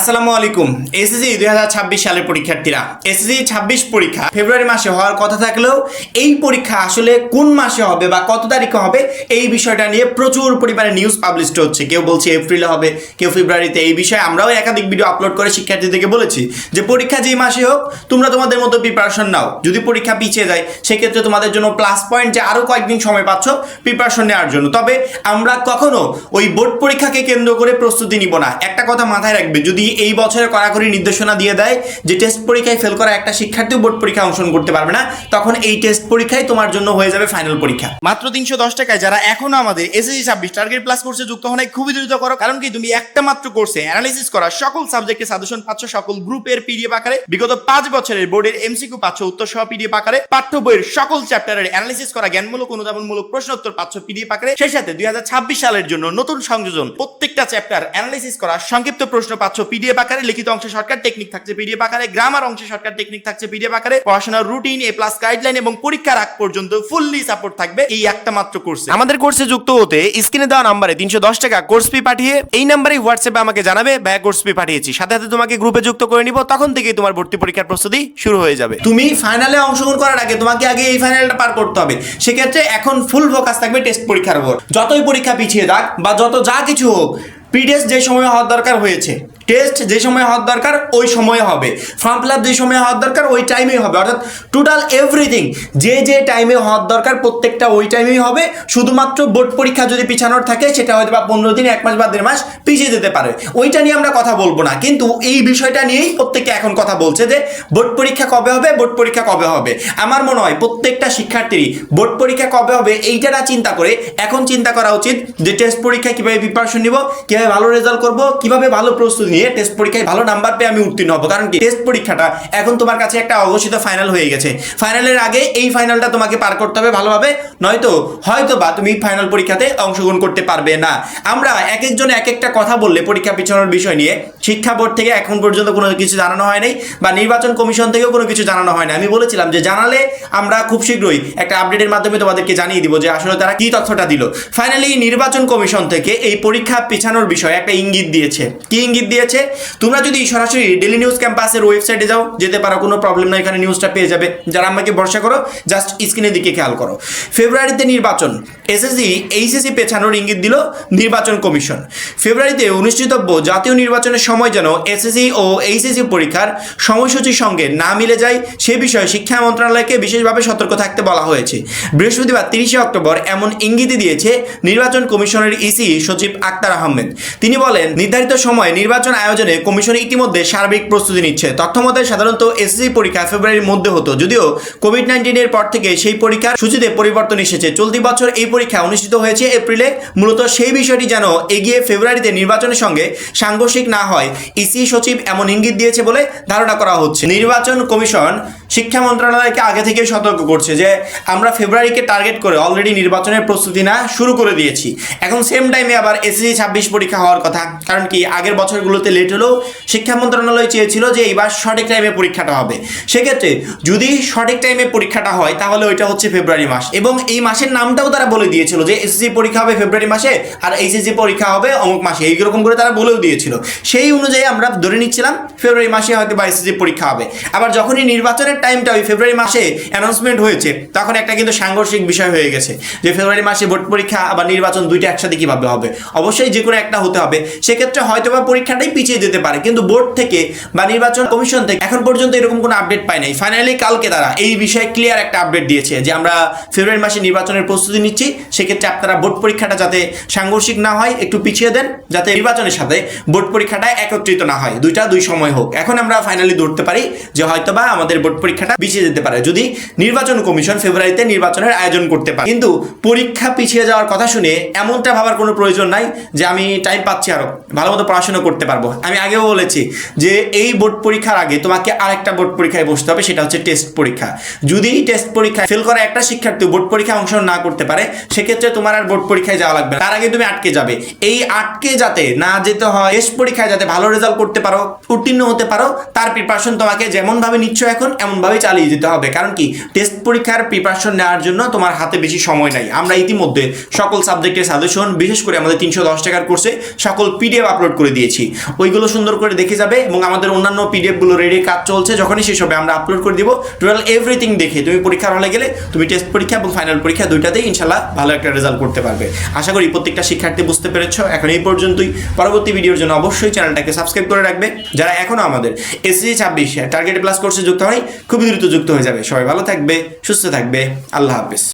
আসসালামু আলাইকুম। এসএসসি দুই হাজার ছাব্বিশ সালের পরীক্ষার্থীরা। এসএসসি ছাব্বিশ পরীক্ষা ফেব্রুয়ারি মাসে হওয়ার কথা থাকলেও এই পরীক্ষা আসলে কোন মাসে হবে বা কত তারিখে হবে এই বিষয়টা নিয়ে প্রচুর পরিমাণে নিউজ পাবলিশড হচ্ছে। কেউ বলছে এপ্রিলে হবে, কেউ ফেব্রুয়ারিতে। এই বিষয়ে আমরাও একাধিক ভিডিও আপলোড করে শিক্ষার্থীদেরকে বলেছি যে পরীক্ষা যেই মাসে হোক, তোমরা তোমাদের মতো প্রিপারেশন নাও। যদি পরীক্ষা পিছিয়ে যায়, সেক্ষেত্রে তোমাদের জন্য প্লাস পয়েন্ট যে আরও কয়েকদিন সময় পাচ্ছ প্রিপারেশন নেওয়ার জন্য। তবে আমরা কখনো ওই বোর্ড পরীক্ষাকে কেন্দ্র করে প্রস্তুতি নিব না। একটা কথা মাথায় রাখবে, যদি এই বছরে কড়াকড়ি নির্দেশনা দিয়ে দেয় যে টেস্ট পরীক্ষায় ফেল করা একটা শিক্ষার্থী বোর্ড পরীক্ষা অংশগ্রহণ করতে পারবে না। তখন এই টেস্ট পরীক্ষাই তোমার জন্য হয়ে যাবে ফাইনাল পরীক্ষা। মাত্র তিনশো দশ টাকায় যারা এখনও আমাদের এসএসসি ছাব্বিশ টার্গেট প্লাস কোর্সে যুক্ত হন খুবই দ্রুত করো। কারণ কি, তুমি একটা মাত্র কোর্সে অ্যানালিসিস করা সকল সাবজেক্টের সাজেশন পাচ্ছ সকল গ্রুপের পিডিএফ আকারে। বিগত পাঁচ বছরের বোর্ডের এমসিকিউ পাচ্ছ উত্তর সহ পিডিএফ আকারে। পাঠ্য বইয়ের সকল চ্যাপ্টারের অ্যানালিসিস করা জ্ঞানমূলক, অনুধাবনমূলক প্রশ্ন উত্তর পাচ্ছ পিডিএফ আকারে। সেই সাথে দুই হাজার ছাব্বিশ সালের জন্য নতুন সংযোজন প্রত্যেকটা চ্যাপ্টার অ্যানালিসিস করা সংক্ষিপ্ত প্রশ্ন পাচ্ছ পিডিএফ আকারে লিখিত অংশে শর্টকাট টেকনিক থাকছে। পিডিএফ আকারে গ্রামার অংশে শর্টকাট টেকনিক থাকছে। পিডিএফ আকারে পড়াশোনার রুটিন এ প্লাস গাইডলাইন এবং পরীক্ষার আগ পর্যন্ত ফুললি সাপোর্ট থাকবে এই একটা মাত্র কোর্সে আমাদের কোর্সে যুক্ত হতে স্ক্রিনে দেওয়া নাম্বারে তিনশো দশ টাকা কোর্স ফি পাঠিয়ে এই নাম্বারে হোয়াটসঅ্যাপে আমাকে জানাবে ব্যয় কোর্স ফি পাঠিয়েছি। সাথে সাথে তোমাকে গ্রুপে যুক্ত করে নিব। তখন থেকেই তোমার ভর্তি পরীক্ষার প্রস্তুতি শুরু হয়ে যাবে। তুমি ফাইনালে অংশগ্রহণ করার আগে তোমাকে আগে এই ফাইনালটা পার করতে হবে। সেক্ষেত্রে এখন ফুল ফোকাস থাকবে টেস্ট পরীক্ষার উপর। যতই পরীক্ষা পিছিয়ে থাক বা যত যা কিছু হোক পিডিএস যে সময় হওয়ার দরকার হয়েছে টেস্ট যে সময় হওয়ার দরকার, ওই সময়ে হবে। ফর্ম ফিল আপ যে সময় হওয়ার দরকার, ওই টাইমেই হবে। অর্থাৎ টোটাল এভরিথিং যে যে টাইমে হওয়ার দরকার, প্রত্যেকটা ওই টাইমেই হবে। শুধুমাত্র বোর্ড পরীক্ষা যদি পিছানোর থাকে, সেটা হয়তো বা পনেরো দিন, এক মাস বা দেড় মাস পিছিয়ে যেতে পারে। ওইটা নিয়ে আমরা কথা বলব না। কিন্তু এই বিষয়টা নিয়েই প্রত্যেকে এখন কথা বলছে যে বোর্ড পরীক্ষা কবে হবে বোর্ড পরীক্ষা কবে হবে? আমার মনে হয় প্রত্যেকটা শিক্ষার্থীরই বোর্ড পরীক্ষা কবে হবে এইটা না চিন্তা করে এখন চিন্তা করা উচিত যে টেস্ট পরীক্ষায় কীভাবে প্রিপারেশন নিব, কীভাবে ভালো রেজাল্ট করব, কীভাবে ভালো প্রস্তুতি নিয়ে টেস্ট পরীক্ষায় ভালো নাম্বার পেয়ে আমি উত্তীর্ণ হব। কারণ কি? টেস্ট পরীক্ষাটা এখন তোমার কাছে একটা অঘোষিত ফাইনাল হয়ে গেছে। ফাইনালের আগে এই ফাইনালটা তোমাকে পার করতে হবে ভালোভাবে, নয়তো হয়তো বা তুমি ফাইনাল পরীক্ষাতে অংশগ্রহণ করতে পারবে না। আমরা এক একজন এক একটা কথা বললে পরীক্ষা পিছানোর বিষয় নিয়ে শিক্ষা বোর্ড থেকে এখন পর্যন্ত কোনো কিছু জানানো হয়নি বা নির্বাচন কমিশন থেকেও কোনো কিছু জানানো হয় না আমি বলেছিলাম যে জানালে আমরা খুব শীঘ্রই একটা আপডেটের মাধ্যমে তোমাদেরকে জানিয়ে দিব যে আসলে তারা কি তথ্যটা দিল। ফাইনালি নির্বাচন কমিশন থেকে এই পরীক্ষা পিছানোর বিষয়ে একটা ইঙ্গিত দিয়েছে। কি ইঙ্গিত দিয়েছে? তোমরা যদি সরাসরি ডেলি নিউজ ক্যাম্পাসের ওয়েবসাইটে যাও, যেতে পারো, কোনো প্রবলেম নাই, এখানে নিউজটা পেয়ে যাবে। যারা আমাকে ভরসা করো জাস্ট স্ক্রিনের দিকে খেয়াল করো। ফেব্রুয়ারিতে নির্বাচন। এসএসসি এইচএসসি পেছানোর ইঙ্গিত দিল নির্বাচন কমিশন। ফেব্রুয়ারিতে অনুষ্ঠিতব্য জাতীয় নির্বাচনের সময় যেন এসএসসি ও এইচএসসি পরীক্ষার সময়সূচির সঙ্গে না মিলে যায়, সে বিষয়ে শিক্ষা মন্ত্রণালয়কে বিশেষভাবে সতর্ক থাকতে বলা হয়েছে। বৃহস্পতিবার তিরিশে অক্টোবর এমন ইঙ্গিত দিয়েছে নির্বাচন কমিশনের ইসি সচিব আক্তার আহমেদ। তিনি বলেন, নির্ধারিত সময়ে নির্বাচন আয়োজনে কমিশন ইতিমধ্যে সার্বিক প্রস্তুতি নিচ্ছে। তথ্যমতে, সাধারণত এসএসসি পরীক্ষা ফেব্রুয়ারির মধ্যে হতো। যদিও কোভিড নাইন্টিনের পর থেকে সেই পরীক্ষার সূচিতে পরিবর্তন এসেছে। চলতি বছর এই পরীক্ষা অনুষ্ঠিত হয়েছে এপ্রিলে। মূলত সেই বিষয়টি যেন এগিয়ে ফেব্রুয়ারিতে নির্বাচনের সঙ্গে সাংঘর্ষিক না হয়, ইসি সচিব এমন ইঙ্গিত দিয়েছে বলে ধারণা করা হচ্ছে। নির্বাচন কমিশন শিক্ষা মন্ত্রণালয়কে আগে থেকেই সতর্ক করছে যে আমরা ফেব্রুয়ারিকে টার্গেট করে অলরেডি নির্বাচনের প্রস্তুতি না শুরু করে দিয়েছি। এখন সেম টাইমে আবার এসএসসি ছাব্বিশ পরীক্ষা হওয়ার কথা। কারণ কি, আগের বছরগুলোতে লেট হলেও শিক্ষা মন্ত্রণালয় চেয়েছিল যে এইবার সঠিক টাইমে পরীক্ষাটা হবে। সেক্ষেত্রে যদি সঠিক টাইমে পরীক্ষাটা হয়, তাহলে ওইটা হচ্ছে ফেব্রুয়ারি মাস। এবং এই মাসের নামটাও তারা বলে দিয়েছিল যে এসএসসি পরীক্ষা হবে ফেব্রুয়ারি মাসে আর এইচএসসি পরীক্ষা হবে অমুক মাসে। এইরকম করে তারা বলেও দিয়েছিল। সেই অনুযায়ী আমরা ধরে নিচ্ছিলাম, ফেব্রুয়ারি মাসে হয়তো বা এসএসসি পরীক্ষা হবে। আবার যখনই নির্বাচনের টাইমটা ওই ফেব্রুয়ারি মাসে অ্যানাউন্সমেন্ট হয়েছে, তখন একটা কিন্তু সাংঘর্ষিক বিষয় হয়ে গেছে যে ফেব্রুয়ারি মাসে বোর্ড পরীক্ষা আবার নির্বাচন দুইটা একসাথে কীভাবে হবে? অবশ্যই যে কোনো একটা হতে হবে। সেক্ষেত্রে হয়তো বা পরীক্ষাটাই পিছিয়ে যেতে পারে, কিন্তু বোর্ড থেকে বা নির্বাচন কমিশন থেকে এখন পর্যন্ত এরকম কোনো আপডেট পাই নাই। ফাইনালি কালকে তারা এই বিষয়ে ক্লিয়ার একটা আপডেট দিয়েছে যে আমরা ফেব্রুয়ারি মাসে নির্বাচনের প্রস্তুতি নিচ্ছি। সেক্ষেত্রে আপনারা বোর্ড পরীক্ষাটা যাতে সাংঘর্ষিক না হয়, একটু পিছিয়ে দেন, যাতে নির্বাচনের সাথে বোর্ড পরীক্ষাটা একত্রিত না হয়। দুইটা দুই সময় হোক। এখন আমরা ফাইনালি ধরতে পারি যে হয়তো বা আমাদের বোর্ড পরীক্ষাটা পিছিয়ে যেতে পারে। যদি নির্বাচন কমিশন ফেব্রুয়ারিতে নির্বাচনের আয়োজন করতে পারে। কিন্তু পরীক্ষা পিছিয়ে যাওয়ার কথা শুনে এমনটা ভাবার কোনো প্রয়োজন নাই যে আমি টাইম পাচ্ছি আরও ভালো মতো পড়াশোনা করতে পারব। আমি আগেও বলেছি যে এই বোর্ড পরীক্ষার আগে তোমাকে আরেকটা বোর্ড পরীক্ষায় বসতে হবে, সেটা হচ্ছে টেস্ট পরীক্ষা। যদি টেস্ট পরীক্ষায় ফেল করা একটা শিক্ষার্থী বোর্ড পরীক্ষায় অংশগ্রহণ না করতে পারে, সেক্ষেত্রে তোমার আর বোর্ড পরীক্ষায় যাওয়া লাগবে তার আগে তুমি আটকে যাবে। এই আটকে যাতে না যেতে হয় টেস্ট পরীক্ষায় যাতে ভালো রেজাল্ট করতে পারো, উত্তীর্ণ হতে পারো, তার প্রিপারেশন তোমাকে যেমন ভাবে নিচ্ছ এখন এমন এমনভাবেই চালিয়ে যেতে হবে। কারণ কি? টেস্ট পরীক্ষার প্রিপারেশন নেওয়ার জন্য তোমার হাতে বেশি সময় নাই। আমরা ইতিমধ্যে সকল সাবজেক্টের সাজেশন বিশেষ করে আমাদের তিনশো দশ টাকার কোর্সে সকল পিডিএফ আপলোড করে দিয়েছি। ওইগুলো সুন্দর করে দেখে যাবে এবং আমাদের অন্যান্য পিডিএফগুলো রেডি কাজ চলছে, যখনই শেষ হবে আমরা আপলোড করে দিব। টোটাল এভরিথিং দেখে তুমি পরীক্ষার হলে গেলে তুমি টেস্ট পরীক্ষা এবং ফাইনাল পরীক্ষা দুইটাতেই ইনশাল্লাহ ভালো একটা রেজাল্ট করতে পারবে। আশা করি প্রত্যেকটা শিক্ষার্থী বুঝতে পেরেছ। এখন এই পর্যন্তই। পরবর্তী ভিডিওর জন্য অবশ্যই চ্যানেলটাকে সাবস্ক্রাইব করে রাখবে। যারা এখনও আমাদের এসএসসি ছাব্বিশ টার্গেট প্লাস কোর্সে যুক্ত হয় খুবই দ্রুত যুক্ত হয়ে যাবে। সবাই ভালো থাকবে সুস্থ থাকবে। আল্লাহ হাফিজ।